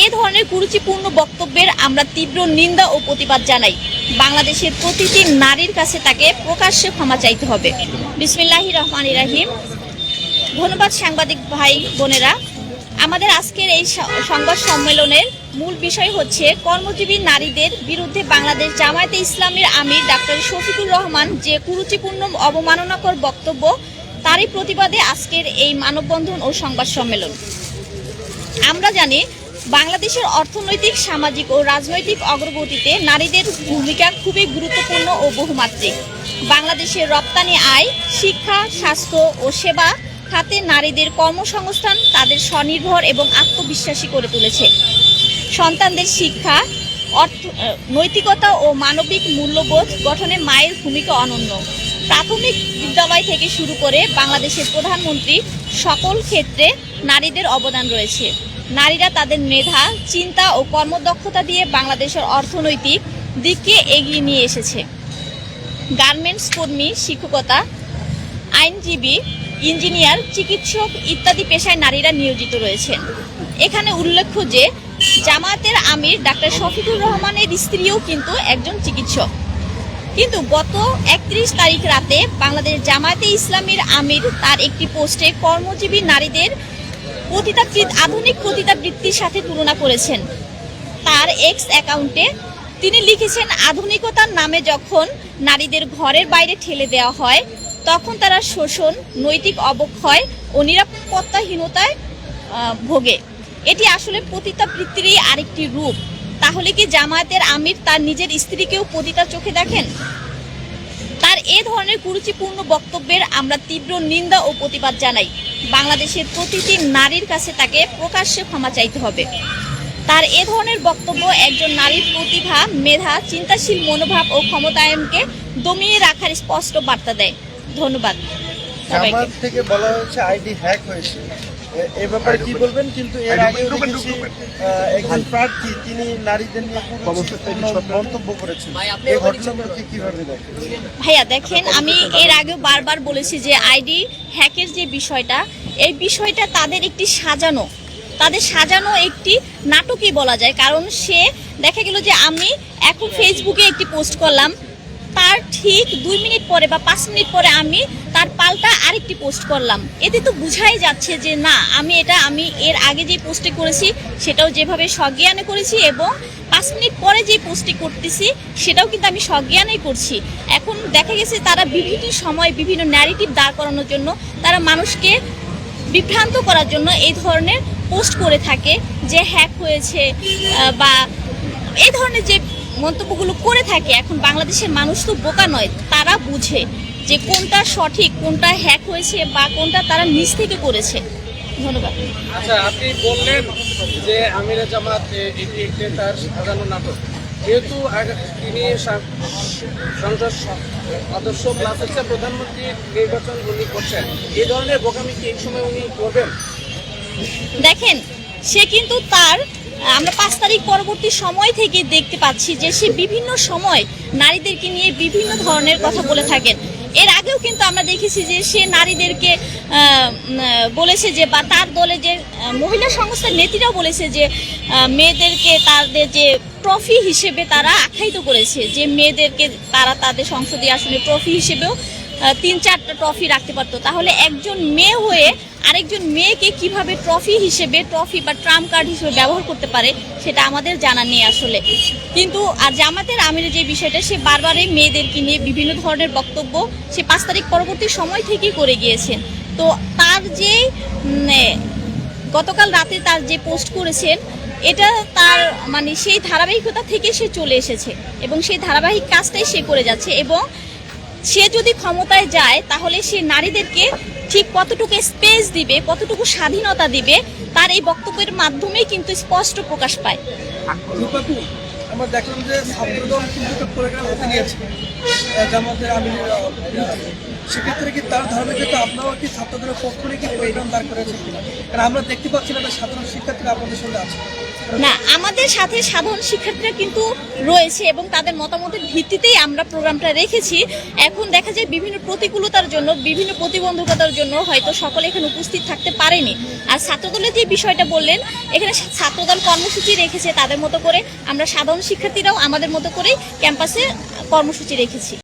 এ ধরনের কুরুচিপূর্ণ বক্তব্যের আমরা তীব্র নিন্দা ও প্রতিবাদ জানাই। বাংলাদেশের প্রতিটি নারীর কাছে তাকে প্রকাশ্যে ক্ষমা চাইতে হবে। বিসমিল্লাহি রহমান ইরাহিম ধন্যবাদ সাংবাদিক ভাই বোনেরা। আমাদের আজকের এই সংবাদ সম্মেলনের মূল বিষয় হচ্ছে কর্মজীবী নারীদের বিরুদ্ধে বাংলাদেশ জামায়াতে ইসলামের আমির ডাক্তার শফিকুর রহমান যে কুরুচিপূর্ণ অবমাননাকর বক্তব্য, তারই প্রতিবাদে আজকের এই মানববন্ধন ও সংবাদ সম্মেলন। আমরা জানি বাংলাদেশের অর্থনৈতিক, সামাজিক ও রাজনৈতিক অগ্রগতিতে নারীদের ভূমিকা খুবই গুরুত্বপূর্ণ ও বহুমাত্রিক। বাংলাদেশের রপ্তানি আয়, শিক্ষা, স্বাস্থ্য ও সেবা খাতে নারীদের কর্মসংস্থান তাদের স্বনির্ভর এবং আত্মবিশ্বাসী করে তুলেছে। সন্তানদের শিক্ষা, অর্থ নৈতিকতা ও মানবিক মূল্যবোধ গঠনে মায়ের ভূমিকা অনন্য। প্রাথমিক বিদ্যালয় থেকে শুরু করে বাংলাদেশের প্রধানমন্ত্রী সকল ক্ষেত্রে নারীদের অবদান রয়েছে। নারীরা তাদের মেধা, চিন্তা ও কর্মদক্ষতা দিয়ে বাংলাদেশের অর্থনৈতিক দিককে এগিয়ে নিয়ে এসেছে। গার্মেন্টস কর্মী, শিক্ষকতা, আইনজীবী, ইঞ্জিনিয়ার, চিকিৎসক ইত্যাদি পেশায় নারীরা নিয়োজিত রয়েছেন এখানে উল্লেখ্য যে, জামায়াতের আমির ডাক্তার শফিকুর রহমানের স্ত্রীও কিন্তু একজন চিকিৎসক। কিন্তু গত একত্রিশ তারিখ রাতে বাংলাদেশ জামায়াতে ইসলামীর আমির তার একটি পোস্টে কর্মজীবী নারীদের আধুনিক পতিতাবৃত্তির সাথে তুলনা করেছেন। তার এক্স অ্যাকাউন্টে তিনি লিখেছেন, আধুনিকতার নামে যখন নারীদের ঘরের বাইরে ঠেলে দেওয়া হয়, তখন তারা শোষণ, নৈতিক অবক্ষয় ও নিরাপত্তাহীনতায় ভোগে। এটি আসলে পতিতাবৃত্তিরই আরেকটি রূপ। তাহলে কি জামায়াতের আমির তার নিজের স্ত্রীকেও পতিতা চোখে দেখেন? তার এ ধরনের কুরুচিপূর্ণ বক্তব্যের আমরা তীব্র নিন্দা ও প্রতিবাদ জানাই। বাংলাদেশের প্রতিটি নারীর কাছে তাকে প্রকাশ্যে ক্ষমা চাইতে হবে। তার এ ধরনের বক্তব্য একজন নারীর প্রতিভা মেধা চিন্তাশীল মনোভাব ও ক্ষমতায়নকে দমিয়ে রাখার স্পষ্ট বার্তা দেয়। ধন্যবাদ। জামাত থেকে বলা হয়েছে আইডি হ্যাক হয়েছে। এ- এ ব্যাপারে কি বলবেন? কিন্তু এর আগেও দেখেছি একজন প্রার্থী তিনি নারীদের নিয়ে মন্তব্য করেছেন। এই ঘটনাগুলোকে কীভাবে দেখেন? ভাইয়া দেখেন আমি এর আগেও বারবার বলেছি যে আইডি হ্যাকের যে বিষয়টা এই বিষয়টা তাদের একটি সাজানো। তাদের সাজানো একটি নাটকই বলা যায়। কারণ সে দেখা গেল যে আমি এখন ফেসবুকে একটি পোস্ট করলাম। তার ঠিক দুই মিনিট পরে বা পাঁচ মিনিট পরে আমি তার পাল্টা আরেকটি পোস্ট করলাম। এতে তো বুঝাই যাচ্ছে যে না, আমি এটা, আমি এর আগে যে পোস্টে করেছি, সেটাও যেভাবে সজ্ঞানে করেছি এবং পাঁচ মিনিট পরে যে পোস্টটি করতেছি, সেটাও কিন্তু আমি সজ্ঞানেই করছি। এখন দেখা গেছে তারা বিভিন্ন সময় বিভিন্ন ন্যারেটিভ দাঁড় করানোর জন্য তারা মানুষকে বিভ্রান্ত করার জন্য এই ধরনের পোস্ট করে থাকে, যে হ্যাক হয়েছে বা এই ধরনের যে মন্তব্যগুলো করে থাকে, এখন বাংলাদেশের মানুষ তো বোকা নয়, তারা বুঝে যে কোনটা সঠিক, কোনটা হ্যাক হয়েছে, বা কোনটা তারা নিজ থেকে করেছে। ধন্যবাদ। আচ্ছা আপনি বললেন যে আমিরে জামাত এটি একটি তার সাজানো নাটক। যেহেতু তিনি সংসদ সদস্য প্লাস হচ্ছে প্রধানমন্ত্রী নির্বাচন উনি করছেন। এই ধরনের বোকামি কি এই সময় উনি করবেন? দেখেন, সে কিন্তু তার, আমরা পাঁচ তারিখ পরবর্তী সময় থেকে দেখতে পাচ্ছি যে সে বিভিন্ন সময় নারীদেরকে নিয়ে বিভিন্ন ধরনের কথা বলে থাকেন। এর আগেও কিন্তু আমরা দেখেছি যে সে নারীদেরকে বলেছে যে বা তার দলে যে মহিলা সংস্থার নেত্রীরাও বলেছে যে মেয়েদেরকে তাদের যে ট্রফি হিসেবে তারা আখ্যায়িত করেছে যে মেয়েদেরকে তারা তাদের সংসদীয় আসনে ট্রফি হিসেবেও তিন চারটা ট্রফি রাখতে পারতো। তাহলে একজন মেয়ে হয়ে আরেকজন মেয়েকে কীভাবে ট্রফি হিসেবে ট্রফি বা ট্রাম্প কার্ড হিসেবে ব্যবহার করতে পারে, সেটা আমাদের জানা নেই আসলে। কিন্তু, আর জামাতের আমির যে বিষয়টা, সে বারবারই মেয়েদেরকে নিয়ে বিভিন্ন ধরনের বক্তব্য সে পাঁচ তারিখ পরবর্তী সময় থেকেই করে গিয়েছেন। তো তার যে গতকাল রাতে তার যে পোস্ট করেছেন, এটা তার মানে সেই ধারাবাহিকতা থেকে সে চলে এসেছে এবং সেই ধারাবাহিক কাজটাই সে করে যাচ্ছে এবং সে যদি ক্ষমতায় যায়, তাহলে সে নারীদেরকে ঠিক কতটুকু স্পেস দিবে, কতটুকু স্বাধীনতা দিবে, তার এই বক্তব্যের মাধ্যমেই কিন্তু স্পষ্ট প্রকাশ পায়। আমরা দেখলাম যে ছাত্রদল কিন্তু একটা প্রোগ্রাম হাতে নিয়েছে। জামাতের বিরুদ্ধে। সেক্ষেত্রে কি তার ধারাবাহিকতা আপনারাও কি ছাত্রদের পক্ষ কি প্রোগ্রাম দাঁড় করেছেন কিনা? কারণ আমরা দেখতে পাচ্ছি না সাধারণ শিক্ষার্থীরা আপনাদের সঙ্গে আছে। না, আমাদের সাথে সাধারণ শিক্ষার্থীরা কিন্তু রয়েছে এবং তাদের মতামতের ভিত্তিতেই আমরা প্রোগ্রামটা রেখেছি। এখন দেখা যায় বিভিন্ন প্রতিকূলতার জন্য, বিভিন্ন প্রতিবন্ধকতার জন্য হয়তো সকলে এখানে উপস্থিত থাকতে পারেনি। আর ছাত্রদলের যে বিষয়টা বললেন, এখানে ছাত্রদল কর্মসূচি রেখেছে তাদের মতো করে। আমরা সাধারণ শিক্ষার্থীরাও আমাদের মতো করেই ক্যাম্পাসে কর্মসূচি রেখেছি।